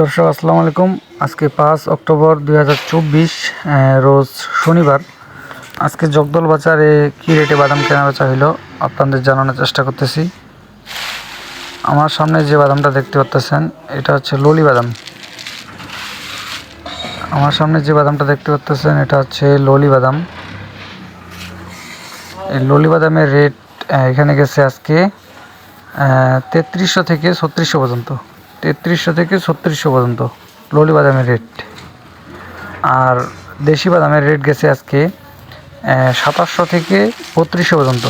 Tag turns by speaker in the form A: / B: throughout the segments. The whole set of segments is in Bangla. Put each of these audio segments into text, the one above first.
A: দর্শক, আসসালামু আলাইকুম। আজকে পাঁচ অক্টোবর দু হাজার চব্বিশ রোজ শনিবার। আজকে জগদল বাজারে কী রেটে বাদাম কেনা বেচা হইল আপনাদের জানানোর চেষ্টা করতেছি। আমার সামনে যে বাদামটা দেখতে পাচ্তেছেন, এটা হচ্ছে ললি বাদাম। আমার সামনে যে বাদামটা দেখতে পাচ্তেছেন, এটা হচ্ছে ললি বাদাম। এই ললি বাদামের রেট এখানে গেছে আজকে তেত্রিশশো থেকে ছত্রিশশো পর্যন্ত। তেত্রিশশো থেকে ছত্রিশশো পর্যন্ত ললি বাদামের রেট আর দেশি বাদামের রেট গেছে আজকে সাতাশশো থেকে বত্রিশশো পর্যন্ত।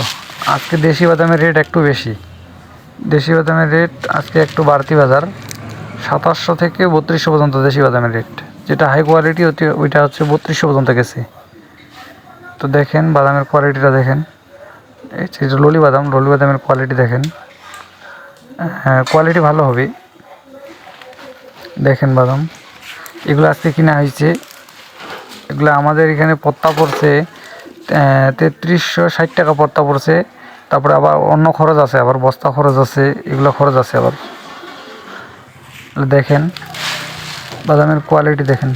A: আজকে দেশি বাদামের রেট একটু বেশি। দেশি বাদামের রেট আজকে একটু বাড়তি বাজার। সাতাশশো থেকে বত্রিশশো পর্যন্ত দেশি বাদামের রেট যেটা হাই কোয়ালিটি ওইটা হচ্ছে বত্রিশশো পর্যন্ত গেছে। তো দেখেন বাদামের কোয়ালিটিটা দেখেন। এই যে ললি বাদাম, ললি বাদামের কোয়ালিটি দেখেন। কোয়ালিটি ভালো হবে। দেখেন বাদাম। এগুলো আজকে কিনা হয়েছে। এগুলো আমাদের এখানে পত্তা পড়ছে তেত্রিশশো ষাট টাকা পত্তা পড়ছে। তারপরে আবার অন্য খরচ আছে, আবার বস্তা খরচ আছে, এগুলো খরচ আছে আবার। দেখেন, বাদামের কোয়ালিটি দেখেন।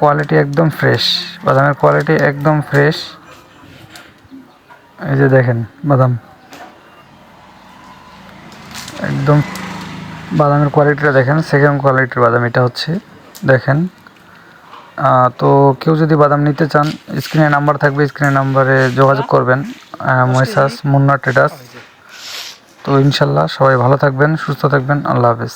A: কোয়ালিটি একদম ফ্রেশ বাদামের কোয়ালিটি একদম ফ্রেশ এই যে দেখেন, বাদাম। একদম বাদামের কোয়ালিটিটা দেখেন সেকেন্ড কোয়ালিটির বাদাম এটা হচ্ছে, দেখেন। তো কেউ যদি বাদাম নিতে চান স্ক্রিনে নাম্বার থাকবে স্ক্রিনে নাম্বারে যোগাযোগ করবেন। মহেশাস মুন্না টেটাস তো ইনশাল্লাহ সবাই ভালো থাকবেন, সুস্থ থাকবেন, আল্লাহ হাফেজ।